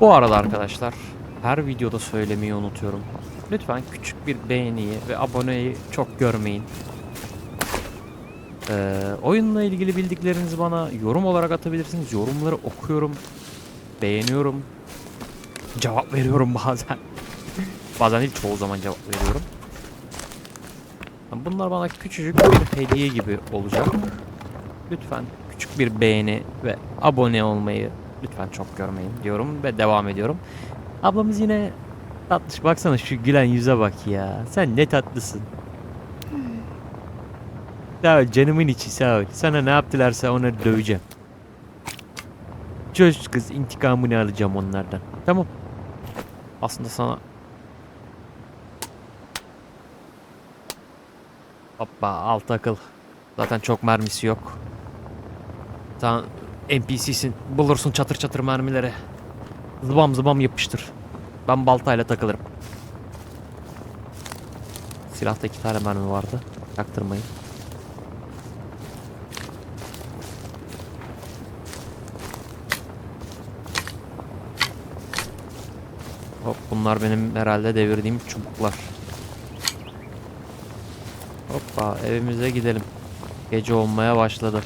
Bu arada arkadaşlar her videoda söylemeyi unutuyorum. Lütfen küçük bir beğeniyi ve aboneyi çok görmeyin. Ee, oyunla ilgili bildiklerinizi bana yorum olarak atabilirsiniz. Yorumları okuyorum. Beğeniyorum. Cevap veriyorum bazen. bazen değil çoğu zaman cevap veriyorum. Bunlar bana küçücük bir hediye gibi olacak. Lütfen küçük bir beğeni ve abone olmayı lütfen çok görmeyin diyorum ve devam ediyorum. Ablamız yine tatlış. Baksana şu gülen yüze bak ya. Sen ne tatlısın. Sağ ol canımın içi sağ ol. Sana ne yaptılarsa onları döveceğim. Çöz kız intikamını alacağım onlardan. Tamam. Aslında sana Hoppa alt akıl. Zaten çok mermisi yok. Sen NPC'sin. Bulursun çatır çatır mermileri. Zıbam zıbam yapıştır. Ben baltayla takılırım. Silahta iki tane mermi vardı. Yaktırmayın. Hop bunlar benim herhalde devirdiğim çubuklar. Hoppa evimize gidelim. Gece olmaya başladı.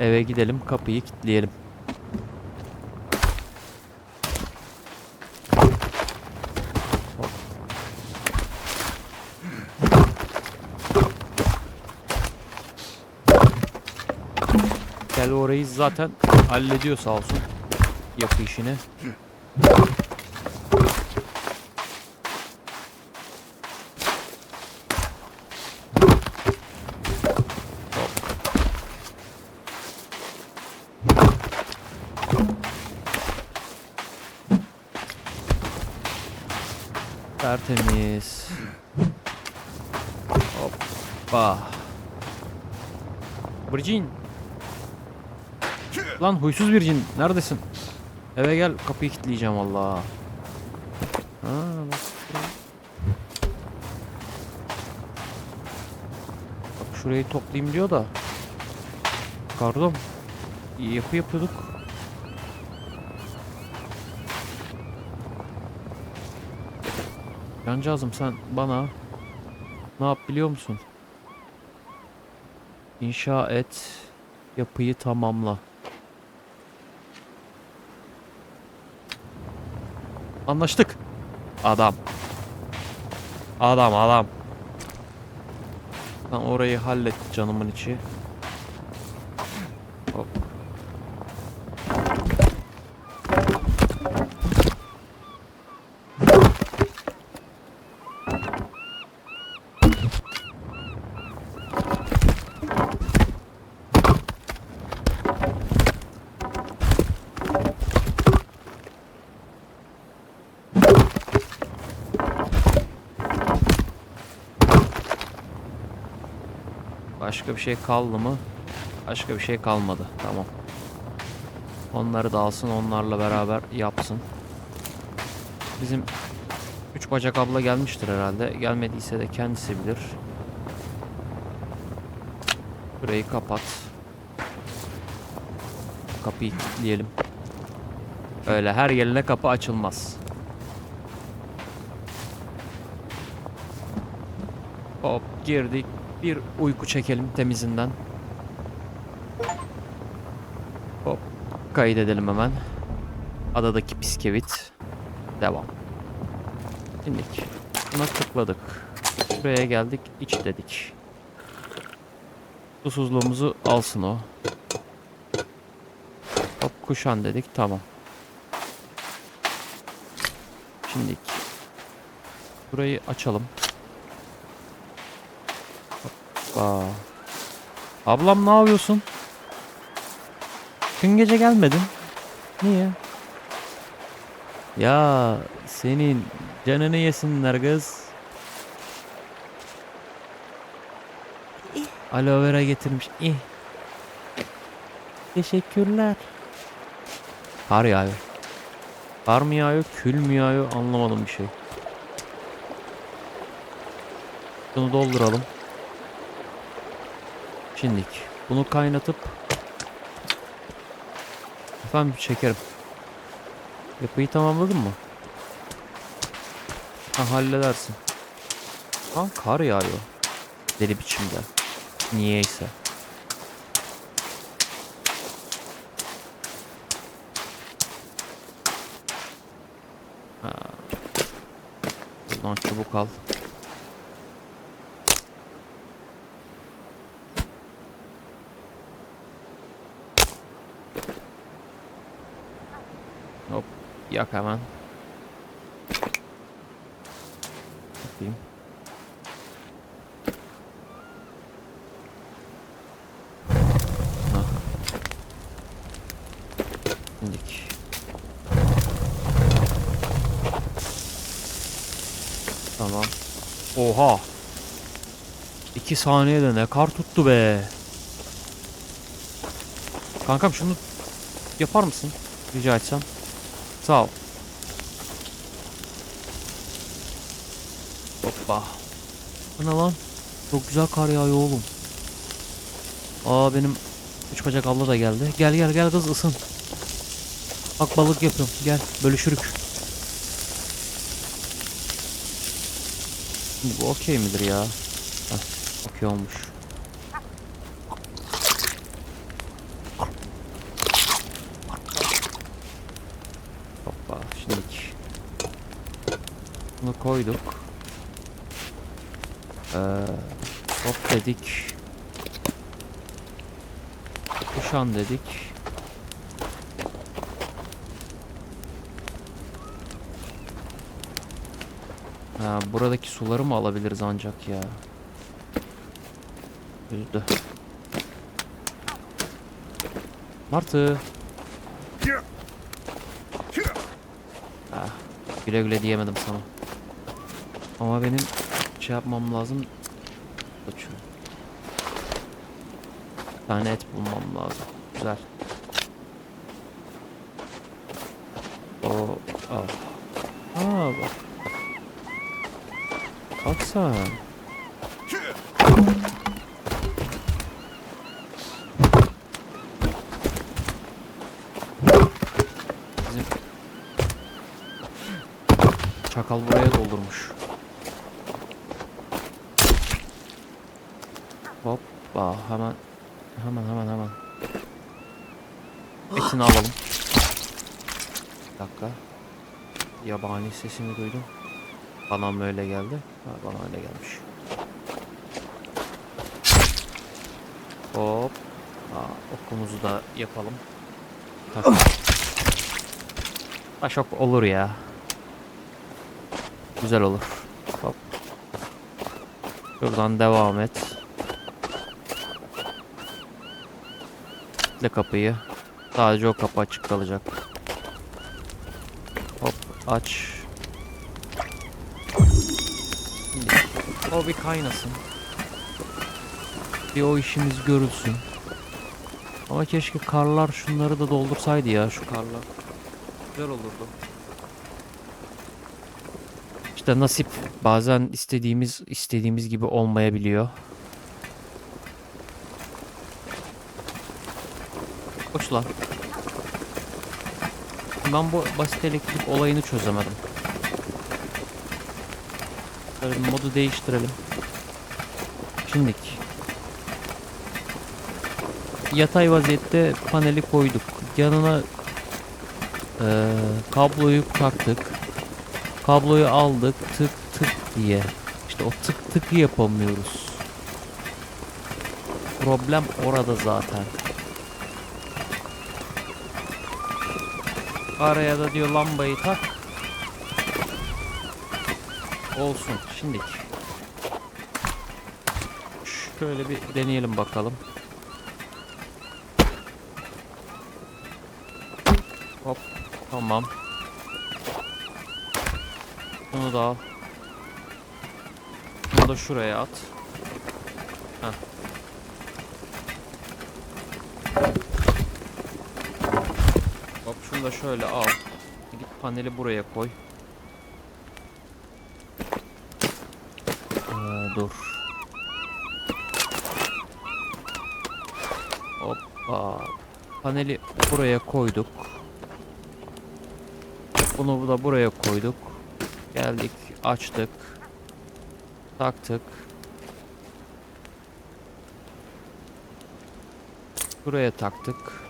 Eve gidelim kapıyı kilitleyelim. Hop. Gel orayı zaten hallediyor sağ olsun. Yapı işini. Tertemiz. Hoppa. Virgin. Lan huysuz Virgin neredesin? Eve gel kapıyı kilitleyeceğim Allah. Bak. Şurayı toplayayım diyor da. Pardon. Yapı yapıyorduk. Cancağızım sen bana ne yap biliyor musun? İnşa et, yapıyı tamamla. Anlaştık. Adam. Adam adam. Sen orayı hallet canımın içi. Hop. Başka bir şey kaldı mı? Başka bir şey kalmadı. Tamam. Onları da alsın, onlarla beraber yapsın. Bizim üç bacak abla gelmiştir herhalde. Gelmediyse de kendisi bilir. Burayı kapat. Kapıyı kilitleyelim. Öyle her yerine kapı açılmaz. Hop girdik. Bir uyku çekelim temizinden. Hop. Kaydedelim hemen. Adadaki biskevit. Devam. İndik. Buna tıkladık. Buraya geldik. iç dedik. Susuzluğumuzu alsın o. Hop kuşan dedik. Tamam. Şimdi burayı açalım. Aa. Ablam ne yapıyorsun? Dün gece gelmedin. Niye? Ya senin canını yesinler kız. Aloe vera getirmiş. İh. Teşekkürler. Kar yağıyor. Kar mı yağıyor, kül mü yağıyor anlamadım bir şey. Bunu dolduralım. Şimdilik bunu kaynatıp Efendim çekerim. Yapıyı tamamladın mı? Ha halledersin. Lan kar yağıyor. Deli biçimde. Niyeyse. Ha. Buradan çubuk al. Hop. Yak hemen. Yapayım. Ah. İndik. Tamam. Oha. İki saniyede ne kar tuttu be. Kankam şunu yapar mısın? Rica etsem. Sağ ol. Hoppa. Bu ne lan? Çok güzel kar yağıyor oğlum. Aa benim üç bacak abla da geldi. Gel gel gel kız ısın. Bak balık yapıyorum. Gel bölüşürük. Bu okey midir ya? Heh, okey olmuş. Hoppa şimdilik. Bunu koyduk. Ee, hop dedik. Kuşan dedik. Ha, buradaki suları mı alabiliriz ancak ya? Üzdü. Martı. Ah, güle güle diyemedim sana. Ama benim şey yapmam lazım. Açıyorum. Bir tane et bulmam lazım. Güzel. O, ah. Aa bak. Bak sen. Bizim çakal buraya doldurmuş. Hoppa hemen hemen hemen hemen. Etini alalım. Bir dakika. Yabani sesini duydum. Bana mı öyle geldi? Ha, bana öyle gelmiş. Hop. Aa, okumuzu da yapalım. Taş. Taş ok olur ya. Güzel olur. Hop. Şuradan devam et. Kitle kapıyı. Sadece o kapı açık kalacak. Hop aç. O bir kaynasın. Bir o işimiz görülsün. Ama keşke karlar şunları da doldursaydı ya şu karlar. Güzel olurdu. İşte nasip bazen istediğimiz istediğimiz gibi olmayabiliyor. Koş lan. Ben bu basit elektrik olayını çözemedim. Şöyle modu değiştirelim. Şimdiki. Yatay vaziyette paneli koyduk. Yanına eee, kabloyu taktık. Kabloyu aldık tık tık diye. İşte o tık tıkı yapamıyoruz. Problem orada zaten. Araya da diyor lambayı tak. Olsun. Şimdilik. Şöyle bir deneyelim bakalım. Hop. Tamam. Bunu da al. Bunu da şuraya at. Heh. Şunu da şöyle al. Gidip paneli buraya koy. Ee, dur. Hoppa. paneli buraya koyduk. Bunu da buraya koyduk. Geldik, açtık. Taktık. Buraya taktık.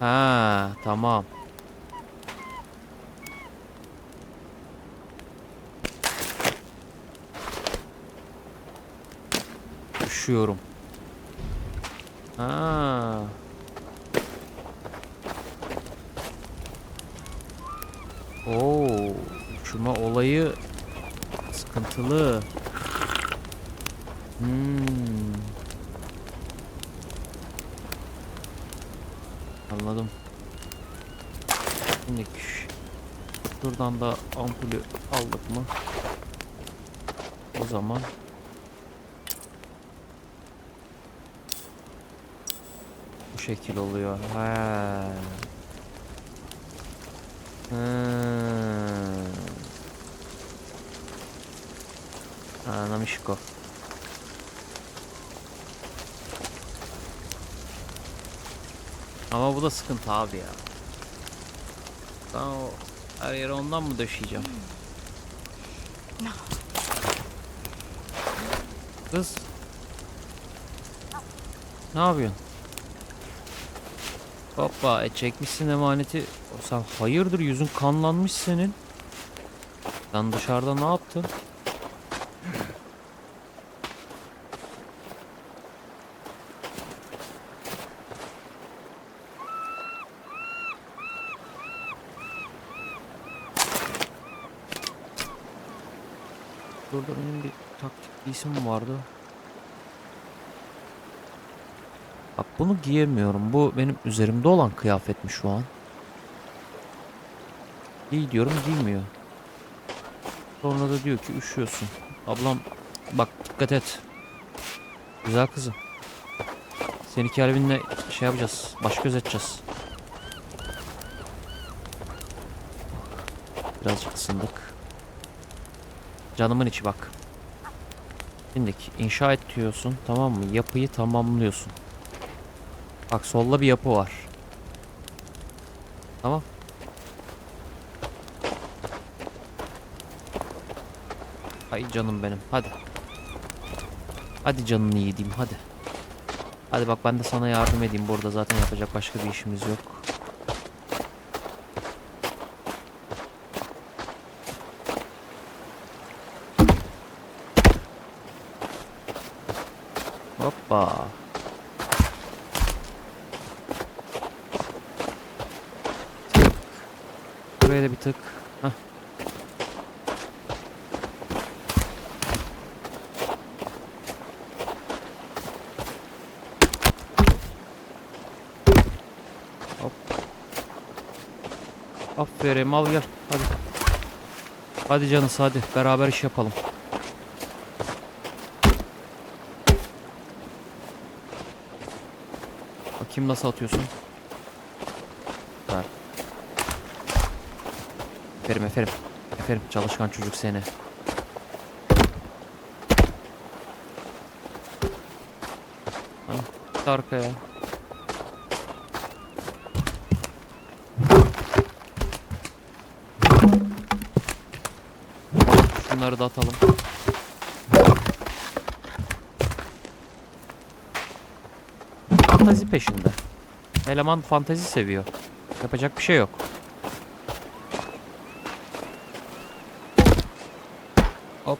Ha, tamam. Üşüyorum. Ha. Oo, üşüme olayı sıkıntılı. Hmm. Anladım. Şimdi şuradan da ampulü aldık mı? O zaman bu şekil oluyor. He. Hmm. Anlamışko. Ama bu da sıkıntı abi ya. Ben o her yere ondan mı döşeyeceğim? Kız. Ne yapıyorsun? Hoppa e çekmişsin emaneti. Sen hayırdır yüzün kanlanmış senin. Sen dışarıda ne yaptın? Burada benim bir taktik bir isim vardı. Bak bunu giyemiyorum. Bu benim üzerimde olan kıyafet mi şu an? Giy diyorum giymiyor. Sonra da diyor ki üşüyorsun. Ablam bak dikkat et. Güzel kızım. Seni Kelvin'le şey yapacağız. Baş göz edeceğiz. Birazcık ısındık. Canımın içi bak. Şimdi inşa et diyorsun tamam mı? Yapıyı tamamlıyorsun. Bak solda bir yapı var. Tamam. Ay canım benim hadi. Hadi canını yediğim hadi. Hadi bak ben de sana yardım edeyim. Burada zaten yapacak başka bir işimiz yok. Hoppa. Buraya da bir tık. Hah. Hop. Aferin al gel. Hadi. Hadi canıs hadi. Beraber iş yapalım. Bakayım nasıl atıyorsun. Ver. Eferim eferim. Eferim çalışkan çocuk seni. Git arkaya. Şunları da atalım. Fantazi peşinde. Eleman fantazi seviyor. Yapacak bir şey yok. Hop.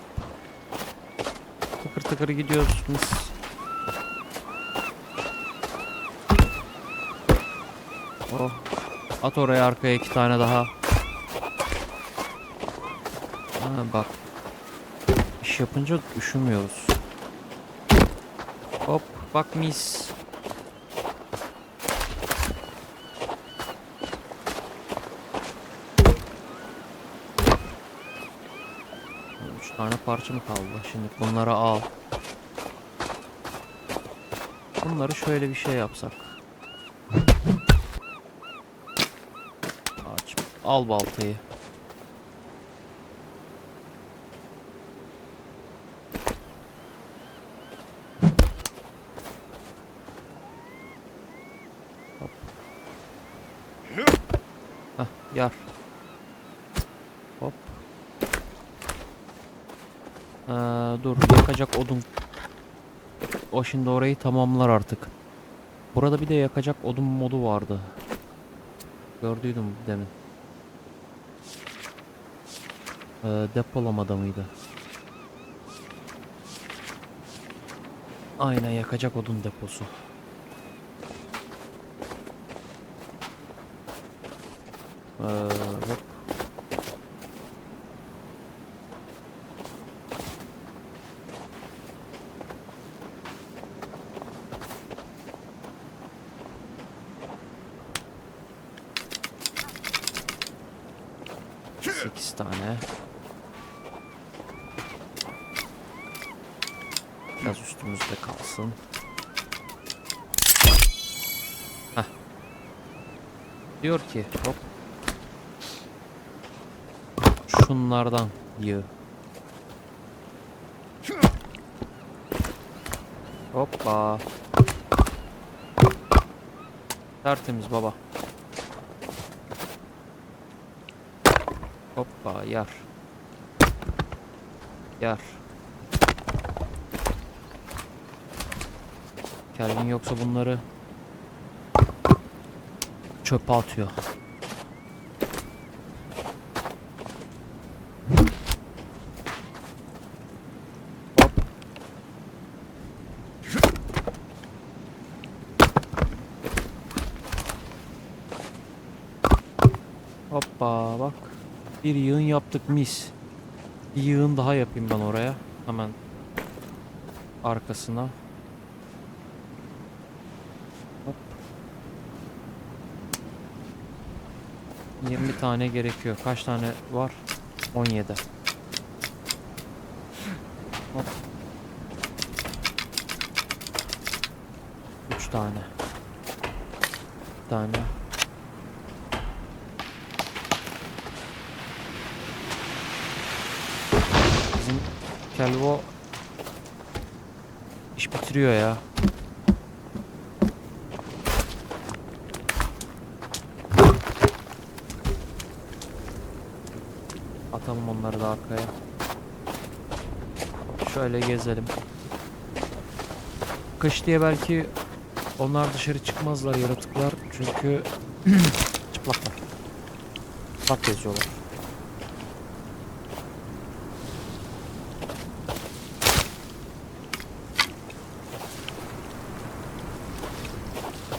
Tıkır tıkır gidiyoruz biz. Oh. At oraya arkaya iki tane daha. Ha, bak. İş yapınca üşümüyoruz. Hop bak mis. tane parça mı kaldı? Şimdi bunları al. Bunları şöyle bir şey yapsak. Aç. Al baltayı. Hop. Hah, yar. Ee, dur yakacak odun. O şimdi orayı tamamlar artık. Burada bir de yakacak odun modu vardı. Gördüydüm demin. Ee, depolamada mıydı? Aynen yakacak odun deposu. Ee, hop. Sekiz tane. Biraz üstümüzde kalsın. Heh. Diyor ki hop. Şunlardan yığ. Hoppa. Tertemiz baba. Hoppa yar. Yar. Kelvin yoksa bunları çöpe atıyor. Hop. Hoppa bak. Bir yığın yaptık mis. Bir yığın daha yapayım ben oraya. Hemen arkasına. Hop. 20 tane gerekiyor. Kaç tane var? 17. Hop. 3 tane. Bir tane. Bizim Kelvo iş bitiriyor ya. Atalım onları da arkaya. Şöyle gezelim. Kış diye belki onlar dışarı çıkmazlar yaratıklar çünkü çıplaklar. Çıplak geziyorlar.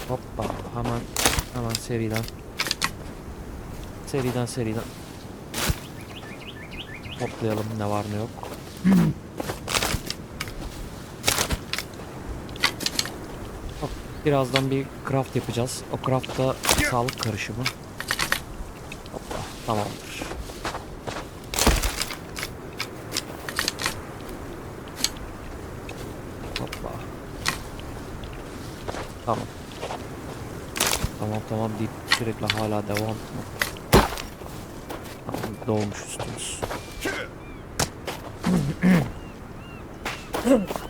Hoppa hemen hemen seriden seriden seriden toplayalım ne var ne yok. Birazdan bir craft yapacağız. O craft'ta sağlık karışımı. Hoppa tamamdır. Hoppa. Tamam. Tamam tamam deyip sürekli hala devam. Tamam dolmuş üstümüz.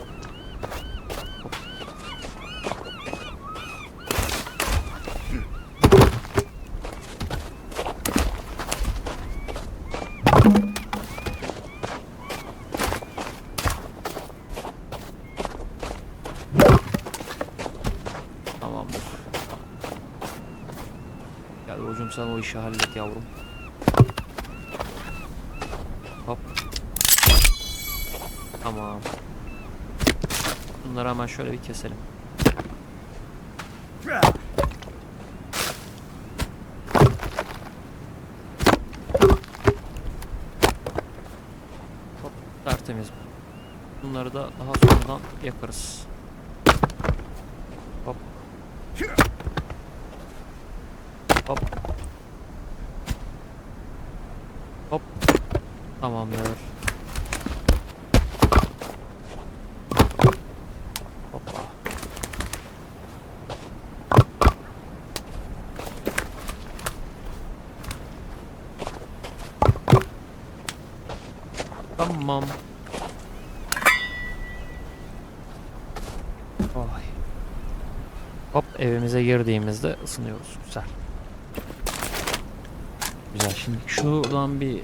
Tamamdır. Gel hocam sen o işi hallet yavrum. Hop. Tamam. Bunları hemen şöyle bir keselim. Hop, tertemiz. Bunları da daha sonradan yakarız. Hop. Hop. Hop. Tamamdır. Hoppa. Tamam. Oy. Hop evimize girdiğimizde ısınıyoruz. Güzel. Güzel. Şimdi şuradan bir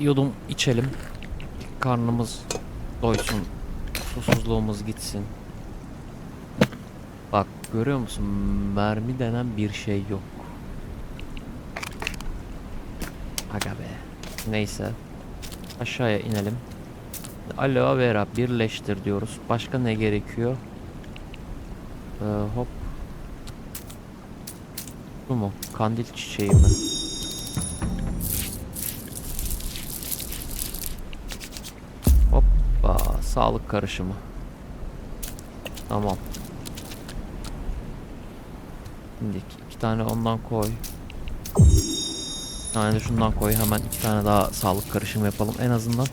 yudum içelim. Karnımız doysun. Susuzluğumuz gitsin. Bak görüyor musun? Mermi denen bir şey yok. Aga be. Neyse. Aşağıya inelim. Aloe vera birleştir diyoruz. Başka ne gerekiyor? Ee, hop. Bu mu? Kandil çiçeği mi? Sağlık karışımı. Tamam. Şimdi iki, tane ondan koy. Bir tane de şundan koy. Hemen iki tane daha sağlık karışımı yapalım. En azından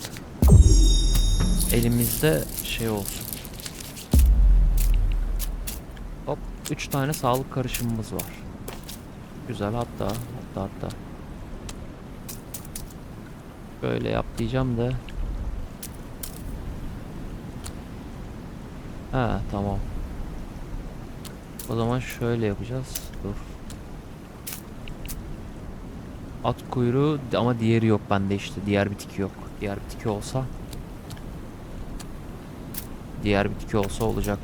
elimizde şey olsun. Hop 3 tane sağlık karışımımız var. Güzel hatta hatta hatta. Böyle yap diyeceğim de. Ha tamam. O zaman şöyle yapacağız. Dur. At kuyruğu ama diğeri yok bende işte. Diğer bitki yok. Diğer bitki olsa Diğer bitki olsa olacak.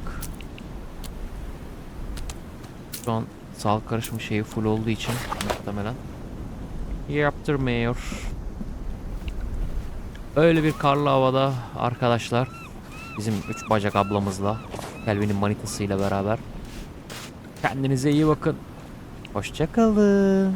Şu an sağlık karışımı şeyi full olduğu için muhtemelen yaptırmıyor. Öyle bir karlı havada arkadaşlar bizim üç bacak ablamızla Kelvin'in manitasıyla beraber kendinize iyi bakın. Hoşçakalın.